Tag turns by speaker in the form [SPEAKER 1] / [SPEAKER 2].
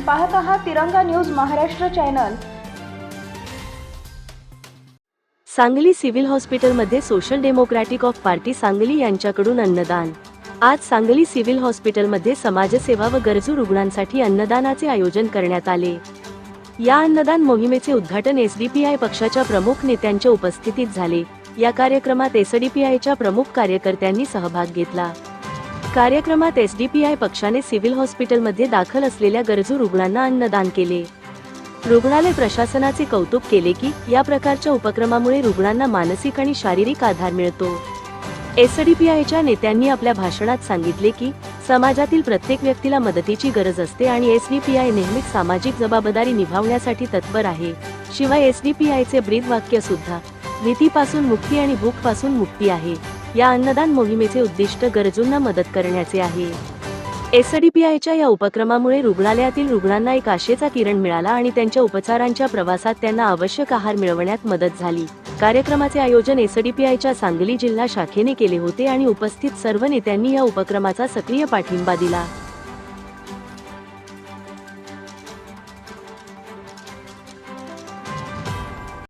[SPEAKER 1] पाहत आहात Tiranga news Maharashtra channel.
[SPEAKER 2] Sangli civil हॉस्पिटलमध्ये social democratic of party Sangli यांच्याकडून अन्नदान. आज सांगली सिव्हिल हॉस्पिटलमध्ये समाजसेवा व गरजू रुग्णांसाठी अन्नदानाचे आयोजन करण्यात आले. या अन्नदान मोहिमेचे उद्घाटन एसडीपीआय पक्षाच्या प्रमुख नेत्यांच्या उपस्थितीत झाले. या कार्यक्रमात एसडीपीआयच्या प्रमुख कार्यकर्त्यांनी सहभाग घेतला. कार्यक्रमात एसडीपीआय पक्षाने सिव्हिल हॉस्पिटलमध्ये दाखल असलेल्या गरजू रुग्णांना अन्नदान केले. रुग्णालय प्रशासनाचे कौतुक केले की या प्रकारच्या उपक्रमामुळे रुग्णांना मानसिक आणि शारीरिक आधार मिळतो. एसडीपीआयच्या नेत्यांनी आपल्या भाषणात सांगितले की समाजातील प्रत्येक व्यक्तीला मदतीची गरज असते आणि एसडीपीआय नेहमीच सामाजिक जबाबदारी निभावण्यासाठी तत्पर आहे. शिवाय एसडीपीआयचे ब्रीद वाक्य सुद्धा भीतीपासून मुक्ती आणि भूकपासून मुक्ती आहे. या अन्नदान मोहिमेचे उद्दिष्ट गरजूंना मदत करण्याचे आहे. एसडीपीआयच्या या उपक्रमामुळे रुग्णालयातील रुग्णांना एक आशेचा किरण मिळाला आणि त्यांच्या उपचारांच्या प्रवासात त्यांना आवश्यक आहार मिळवण्यात मदत झाली. कार्यक्रमाचे आयोजन एसडीपीआयच्या सांगली जिल्हा शाखेने केले होते आणि उपस्थित सर्व नेत्यांनी या उपक्रमाचा सक्रिय पाठिंबा दिला.